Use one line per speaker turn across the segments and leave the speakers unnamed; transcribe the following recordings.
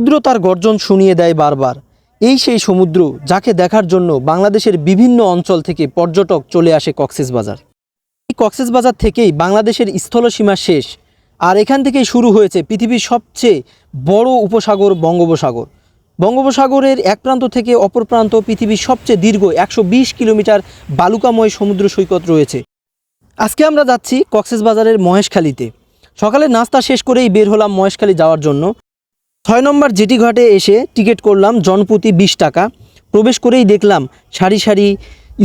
সমুদ্র তার গর্জন শুনিয়ে দেয় বারবার এই সেই সমুদ্র যাকে দেখার জন্য বাংলাদেশের বিভিন্ন অঞ্চল থেকে পর্যটক চলে আসে কক্সেসবাজার এই কক্সেসবাজার থেকেই বাংলাদেশের স্থলসীমা শেষ আর এখান থেকেই শুরু হয়েছে পৃথিবীর সবচেয়ে বড় উপসাগর বঙ্গোপসাগর বঙ্গোপসাগরের এক প্রান্ত থেকে অপর প্রান্ত পৃথিবীর সবচেয়ে দীর্ঘ একশো কিলোমিটার বালুকাময় সমুদ্র সৈকত রয়েছে আজকে আমরা যাচ্ছি কক্সেসবাজারের মহেশখালীতে সকালে নাস্তা শেষ করেই বের হলাম মহেশখালী যাওয়ার জন্য ছয় নম্বর জেটি ঘাটে এসে টিকিট করলাম জনপ্রতি বিশ টাকা প্রবেশ করেই দেখলাম সারি সারি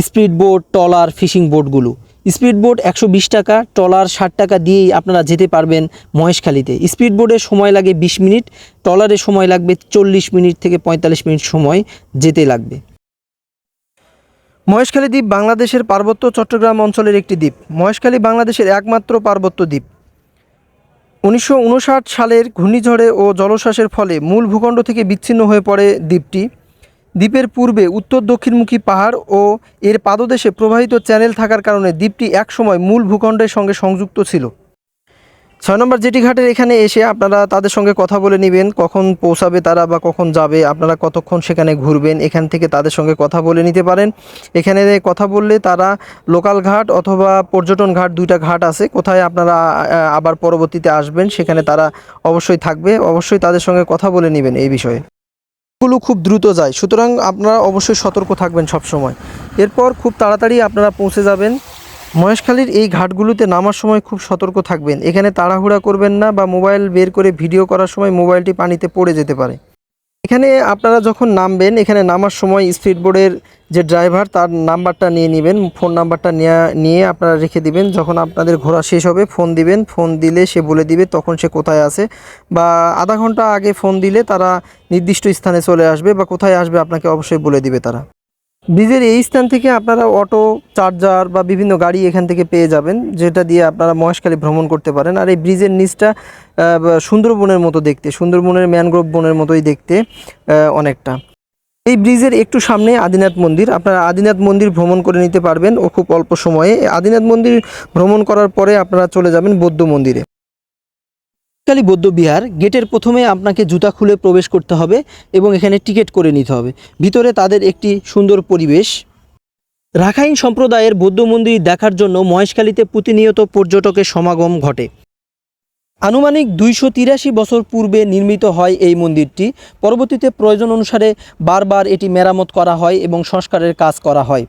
স্পিড বোট ট্রলার ফিশিং বোটগুলো স্পিড বোট একশো টাকা ট্রলার ষাট টাকা দিয়েই আপনারা যেতে পারবেন মহেশখালীতে স্পিড বোটে সময় লাগে ২০ মিনিট ট্রলারে সময় লাগবে চল্লিশ মিনিট থেকে ৪৫ মিনিট সময় যেতে লাগবে মহেশখালী দ্বীপ বাংলাদেশের পার্বত্য চট্টগ্রাম অঞ্চলের একটি দ্বীপ মহেশখালী বাংলাদেশের একমাত্র পার্বত্য দ্বীপ উনিশশো সালের ঘূর্ণিঝড়ে ও জলশ্বাসের ফলে মূল ভূখণ্ড থেকে বিচ্ছিন্ন হয়ে পড়ে দ্বীপটি দ্বীপের পূর্বে উত্তর দক্ষিণমুখী পাহাড় ও এর পাদদেশে প্রবাহিত চ্যানেল থাকার কারণে দ্বীপটি একসময় মূল ভূখণ্ডের সঙ্গে সংযুক্ত ছিল ছয় নম্বর জেটি ঘাটের এখানে এসে আপনারা তাদের সঙ্গে কথা বলে নেবেন কখন পৌঁছাবে তারা বা কখন যাবে আপনারা কতক্ষণ সেখানে ঘুরবেন এখান থেকে তাদের সঙ্গে কথা বলে নিতে পারেন এখানে কথা বললে তারা লোকাল ঘাট অথবা পর্যটন ঘাট দুইটা ঘাট আছে কোথায় আপনারা আবার পরবর্তীতে আসবেন সেখানে তারা অবশ্যই থাকবে অবশ্যই তাদের সঙ্গে কথা বলে নেবেন এই বিষয়ে গুলো খুব দ্রুত যায় সুতরাং আপনারা অবশ্যই সতর্ক থাকবেন সব সময় এরপর খুব তাড়াতাড়ি আপনারা পৌঁছে যাবেন মহেশখালীর এই ঘাটগুলোতে নামার সময় খুব সতর্ক থাকবেন এখানে তাড়াহুড়া করবেন না বা মোবাইল বের করে ভিডিও করার সময় মোবাইলটি পানিতে পড়ে যেতে পারে এখানে আপনারা যখন নামবেন এখানে নামার সময় স্পিডবোর্ডের যে ড্রাইভার তার নাম্বারটা নিয়ে নেবেন ফোন নাম্বারটা নিয়ে আপনারা রেখে দিবেন যখন আপনাদের ঘোরা শেষ হবে ফোন দিবেন ফোন দিলে সে বলে দিবে তখন সে কোথায় আছে বা আধা ঘন্টা আগে ফোন দিলে তারা নির্দিষ্ট স্থানে চলে আসবে বা কোথায় আসবে আপনাকে অবশ্যই বলে দিবে তারা ব্রিজের এই স্থান থেকে আপনারা অটো চার্জার বা বিভিন্ন গাড়ি এখান থেকে পেয়ে যাবেন যেটা দিয়ে আপনারা মহেশখালী ভ্রমণ করতে পারেন আর এই ব্রিজের নিচটা সুন্দরবনের মতো দেখতে সুন্দরবনের ম্যানগ্রোভ বনের মতোই দেখতে অনেকটা এই ব্রিজের একটু সামনে আদিনাথ মন্দির আপনারা আদিনাথ মন্দির ভ্রমণ করে নিতে পারবেন ও খুব অল্প সময়ে আদিনাথ মন্দির ভ্রমণ করার পরে আপনারা চলে যাবেন বৌদ্ধ মন্দিরে শীতকালী বৌদ্ধবিহার গেটের প্রথমে আপনাকে জুতা খুলে প্রবেশ করতে হবে এবং এখানে টিকিট করে নিতে হবে ভিতরে তাদের একটি সুন্দর পরিবেশ রাখাইন সম্প্রদায়ের বৌদ্ধ মন্দির দেখার জন্য মহেশখালীতে প্রতিনিয়ত পর্যটকের সমাগম ঘটে আনুমানিক দুইশো তিরাশি বছর পূর্বে নির্মিত হয় এই মন্দিরটি পরবর্তীতে প্রয়োজন অনুসারে বারবার এটি মেরামত করা হয় এবং সংস্কারের কাজ করা হয়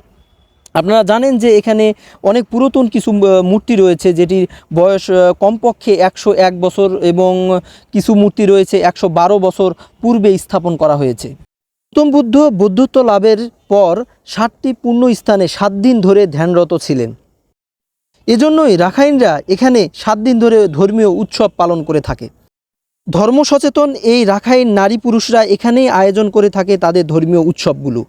আপনারা জানেন যে এখানে অনেক পুরাতন কিছু মূর্তি রয়েছে যেটির বয়স কমপক্ষে একশো এক বছর এবং কিছু মূর্তি রয়েছে একশো বারো বছর পূর্বে স্থাপন করা হয়েছে গৌতম বুদ্ধ বুদ্ধত্ব লাভের পর ষাটটি পূর্ণ স্থানে সাত দিন ধরে ধ্যানরত ছিলেন এজন্যই রাখাইনরা এখানে সাত দিন ধরে ধর্মীয় উৎসব পালন করে থাকে ধর্ম সচেতন এই রাখাইন নারী পুরুষরা এখানেই আয়োজন করে থাকে তাদের ধর্মীয় উৎসবগুলো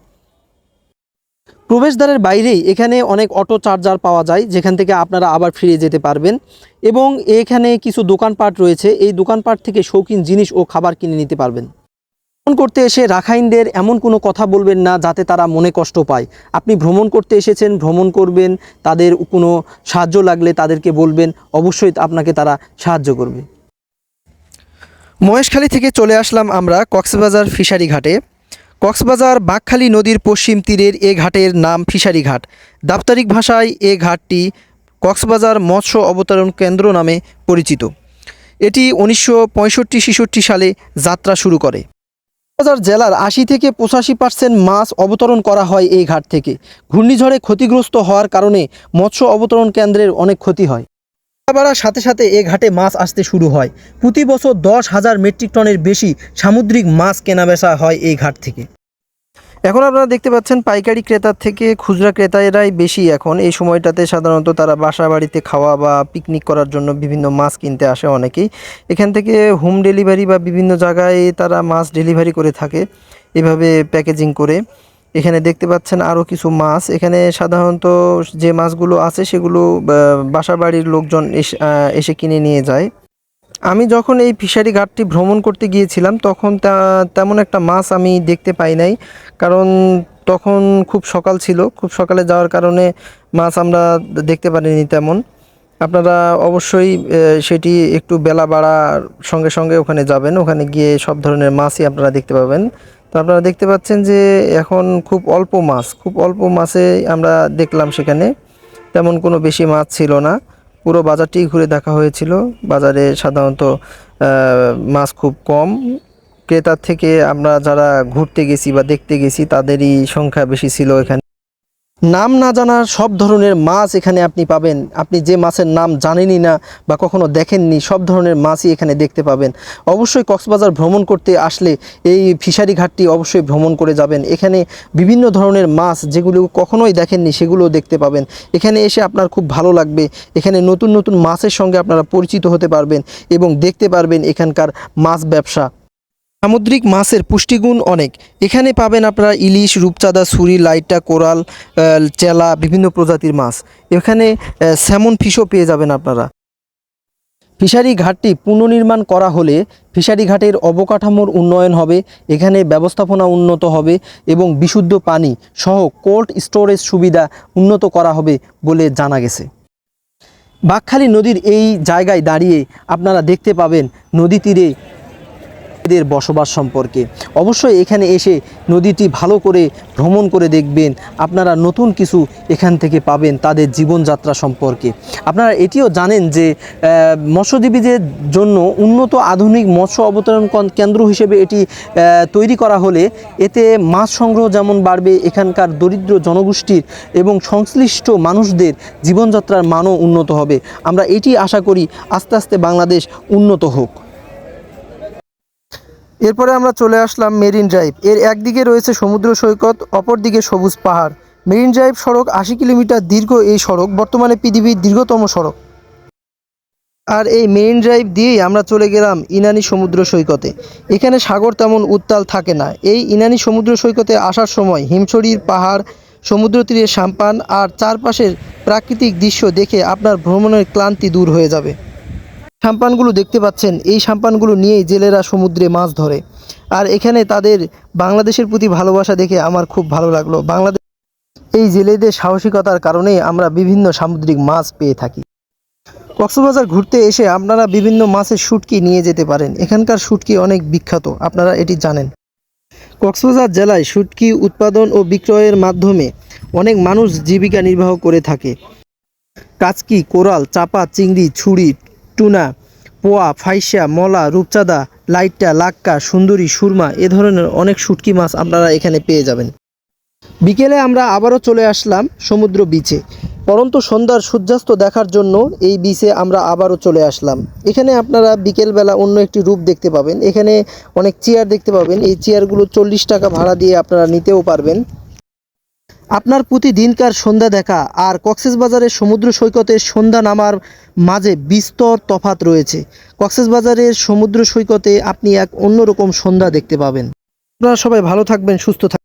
প্রবেশদ্বারের বাইরেই এখানে অনেক অটো চার্জার পাওয়া যায় যেখান থেকে আপনারা আবার ফিরে যেতে পারবেন এবং এখানে কিছু দোকানপাট রয়েছে এই দোকানপাট থেকে শৌখিন জিনিস ও খাবার কিনে নিতে পারবেন ভ্রমণ করতে এসে রাখাইনদের এমন কোনো কথা বলবেন না যাতে তারা মনে কষ্ট পায় আপনি ভ্রমণ করতে এসেছেন ভ্রমণ করবেন তাদের কোনো সাহায্য লাগলে তাদেরকে বলবেন অবশ্যই আপনাকে তারা সাহায্য করবে মহেশখালী থেকে চলে আসলাম আমরা কক্সবাজার ফিশারি ঘাটে কক্সবাজার বাঘখালী নদীর পশ্চিম তীরের এ ঘাটের নাম ফিশারি ঘাট দাপ্তরিক ভাষায় এ ঘাটটি কক্সবাজার মৎস্য অবতরণ কেন্দ্র নামে পরিচিত এটি উনিশশো পঁয়ষট্টি সালে যাত্রা শুরু করে কক্সবাজার জেলার আশি থেকে পঁচাশি পার্সেন্ট মাছ অবতরণ করা হয় এই ঘাট থেকে ঘূর্ণিঝড়ে ক্ষতিগ্রস্ত হওয়ার কারণে মৎস্য অবতরণ কেন্দ্রের অনেক ক্ষতি হয় বাড়ার সাথে সাথে এ ঘাটে মাছ আসতে শুরু হয় প্রতি বছর দশ হাজার মেট্রিক টনের বেশি সামুদ্রিক মাছ কেনাবেচা হয় এই ঘাট থেকে এখন আপনারা দেখতে পাচ্ছেন পাইকারি ক্রেতার থেকে খুচরা ক্রেতারাই বেশি এখন এই সময়টাতে সাধারণত তারা বাসা বাড়িতে খাওয়া বা পিকনিক করার জন্য বিভিন্ন মাছ কিনতে আসে অনেকেই এখান থেকে হোম ডেলিভারি বা বিভিন্ন জায়গায় তারা মাছ ডেলিভারি করে থাকে এভাবে প্যাকেজিং করে এখানে দেখতে পাচ্ছেন আরও কিছু মাছ এখানে সাধারণত যে মাছগুলো আছে সেগুলো বাসা বাড়ির লোকজন এসে কিনে নিয়ে যায় আমি যখন এই ফিশারি ঘাটটি ভ্রমণ করতে গিয়েছিলাম তখন তেমন একটা মাছ আমি দেখতে পাই নাই কারণ তখন খুব সকাল ছিল খুব সকালে যাওয়ার কারণে মাছ আমরা দেখতে পারিনি তেমন আপনারা অবশ্যই সেটি একটু বেলা বাড়ার সঙ্গে সঙ্গে ওখানে যাবেন ওখানে গিয়ে সব ধরনের মাছই আপনারা দেখতে পাবেন তো আপনারা দেখতে পাচ্ছেন যে এখন খুব অল্প মাছ খুব অল্প মাছে আমরা দেখলাম সেখানে তেমন কোনো বেশি মাছ ছিল না পুরো বাজারটি ঘুরে দেখা হয়েছিল বাজারে সাধারণত মাছ খুব কম ক্রেতার থেকে আমরা যারা ঘুরতে গেছি বা দেখতে গেছি তাদেরই সংখ্যা বেশি ছিল এখানে নাম না জানার সব ধরনের মাছ এখানে আপনি পাবেন আপনি যে মাছের নাম জানেনই না বা কখনো দেখেননি সব ধরনের মাছই এখানে দেখতে পাবেন অবশ্যই কক্সবাজার ভ্রমণ করতে আসলে এই ফিশারি ঘাটটি অবশ্যই ভ্রমণ করে যাবেন এখানে বিভিন্ন ধরনের মাছ যেগুলো কখনোই দেখেননি সেগুলোও দেখতে পাবেন এখানে এসে আপনার খুব ভালো লাগবে এখানে নতুন নতুন মাছের সঙ্গে আপনারা পরিচিত হতে পারবেন এবং দেখতে পারবেন এখানকার মাছ ব্যবসা সামুদ্রিক মাছের পুষ্টিগুণ অনেক এখানে পাবেন আপনারা ইলিশ রূপচাঁদা সুরি লাইটা কোরাল চেলা বিভিন্ন প্রজাতির মাছ এখানে স্যামন ফিশও পেয়ে যাবেন আপনারা ফিশারি ঘাটটি পুনর্নির্মাণ করা হলে ফিশারি ঘাটের অবকাঠামোর উন্নয়ন হবে এখানে ব্যবস্থাপনা উন্নত হবে এবং বিশুদ্ধ পানি সহ কোল্ড স্টোরেজ সুবিধা উন্নত করা হবে বলে জানা গেছে বাঘখালী নদীর এই জায়গায় দাঁড়িয়ে আপনারা দেখতে পাবেন নদী তীরে পাখিদের বসবাস সম্পর্কে অবশ্যই এখানে এসে নদীটি ভালো করে ভ্রমণ করে দেখবেন আপনারা নতুন কিছু এখান থেকে পাবেন তাদের জীবনযাত্রা সম্পর্কে আপনারা এটিও জানেন যে মৎস্যজীবীদের জন্য উন্নত আধুনিক মৎস্য অবতরণ কেন্দ্র হিসেবে এটি তৈরি করা হলে এতে মাছ সংগ্রহ যেমন বাড়বে এখানকার দরিদ্র জনগোষ্ঠীর এবং সংশ্লিষ্ট মানুষদের জীবনযাত্রার মানও উন্নত হবে আমরা এটি আশা করি আস্তে আস্তে বাংলাদেশ উন্নত হোক এরপরে আমরা চলে আসলাম মেরিন ড্রাইভ এর একদিকে রয়েছে সমুদ্র সৈকত অপরদিকে সবুজ পাহাড় মেরিন ড্রাইভ সড়ক আশি কিলোমিটার দীর্ঘ এই সড়ক বর্তমানে পৃথিবীর দীর্ঘতম সড়ক আর এই মেরিন ড্রাইভ দিয়েই আমরা চলে গেলাম ইনানি সমুদ্র সৈকতে এখানে সাগর তেমন উত্তাল থাকে না এই ইনানি সমুদ্র সৈকতে আসার সময় হিমছড়ির পাহাড় সমুদ্র তীরে সাম্পান আর চারপাশের প্রাকৃতিক দৃশ্য দেখে আপনার ভ্রমণের ক্লান্তি দূর হয়ে যাবে সাম্পানগুলো দেখতে পাচ্ছেন এই সাম্পানগুলো নিয়েই জেলেরা সমুদ্রে মাছ ধরে আর এখানে তাদের বাংলাদেশের প্রতি ভালোবাসা দেখে আমার খুব ভালো লাগলো বাংলাদেশ এই জেলেদের সাহসিকতার কারণেই আমরা বিভিন্ন সামুদ্রিক মাছ পেয়ে থাকি কক্সবাজার ঘুরতে এসে আপনারা বিভিন্ন মাছের শুটকি নিয়ে যেতে পারেন এখানকার শুটকি অনেক বিখ্যাত আপনারা এটি জানেন কক্সবাজার জেলায় শুটকি উৎপাদন ও বিক্রয়ের মাধ্যমে অনেক মানুষ জীবিকা নির্বাহ করে থাকে কাচকি কোরাল চাপা চিংড়ি ছুরি টুনা পোয়া ফাইসা মলা রূপচাঁদা লাইটটা লাক্কা সুন্দরী সুরমা এ ধরনের অনেক সুটকি মাছ আপনারা এখানে পেয়ে যাবেন বিকেলে আমরা আবারও চলে আসলাম সমুদ্র বিচে পরন্ত সন্ধ্যার সূর্যাস্ত দেখার জন্য এই বিচে আমরা আবারও চলে আসলাম এখানে আপনারা বিকেলবেলা অন্য একটি রূপ দেখতে পাবেন এখানে অনেক চেয়ার দেখতে পাবেন এই চেয়ারগুলো চল্লিশ টাকা ভাড়া দিয়ে আপনারা নিতেও পারবেন আপনার প্রতিদিনকার সন্ধ্যা দেখা আর কক্সেসবাজারের সমুদ্র সৈকতের সন্ধ্যা নামার মাঝে বিস্তর তফাত রয়েছে কক্সেসবাজারের সমুদ্র সৈকতে আপনি এক অন্যরকম সন্ধ্যা দেখতে পাবেন আপনারা সবাই ভালো থাকবেন সুস্থ থাকবেন